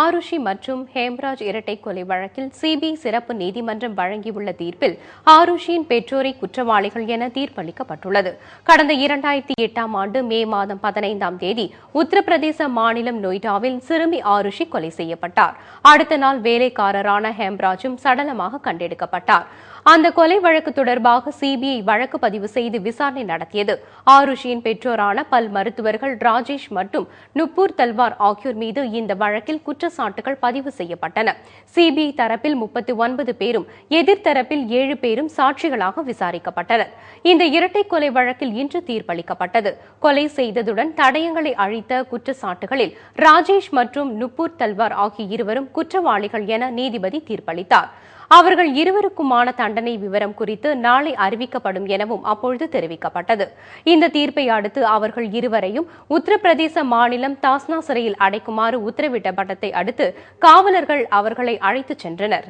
ஆருஷி மற்றும் ஹேம்ராஜ் இரட்டை கொலை வழக்கில் சிபிஐ சிறப்பு நீதிமன்றம் வழங்கியுள்ள தீர்ப்பில் ஆருஷியின் பெற்றோரை குற்றவாளிகள் என தீர்ப்பளிக்கப்பட்டுள்ளது. கடந்த இரண்டாயிரத்தி எட்டாம் ஆண்டு மே மாதம் பதினைந்தாம் தேதி உத்தரப்பிரதேச மாநிலம் நொய்டாவில் சிறுமி ஆருஷி கொலை செய்யப்பட்டார். அடுத்த நாள் வேலைக்காரரான ஹேம்ராஜும் சடலமாக கண்டெடுக்கப்பட்டார். அந்த கொலை வழக்கு தொடர்பாக சிபிஐ வழக்கு பதிவு செய்து விசாரணை நடத்தியது. ஆருஷியின் பெற்றோரான பல் மருத்துவர்கள் ராஜேஷ் மற்றும் நுப்பூர் தல்வார் ஆகியோர் மீது இந்த வழக்கில் குற்றச்சாட்டுகள் பதிவு செய்யப்பட்டன. சிபிஐ தரப்பில் முப்பத்தி ஒன்பது பேரும் எதிர்த்தரப்பில் ஏழு பேரும் சாட்சிகளாக விசாரிக்கப்பட்டனர். இந்த இரட்டை கொலை வழக்கில் இன்று தீர்ப்பளிக்கப்பட்டது. கொலை செய்ததுடன் தடயங்களை அழித்த குற்றச்சாட்டுகளில் ராஜேஷ் மற்றும் நுப்பூர் தல்வார் ஆகிய இருவரும் குற்றவாளிகள் என நீதிபதி தீர்ப்பளித்தார். அவர்கள் இருவருக்குமான தண்டனை விவரம் குறித்து நாளை அறிவிக்கப்படும் எனவும் அப்பொழுது தெரிவிக்கப்பட்டது. இந்த தீர்ப்பை அடுத்து அவர்கள் இருவரையும் உத்தரப்பிரதேச மாநிலம் தாஸ்னா சிறையில் அடைக்குமாறு உத்தரவிட்ட பட்டத்தை அடுத்து காவலர்கள் அவர்களை அழைத்துச் சென்றனர்.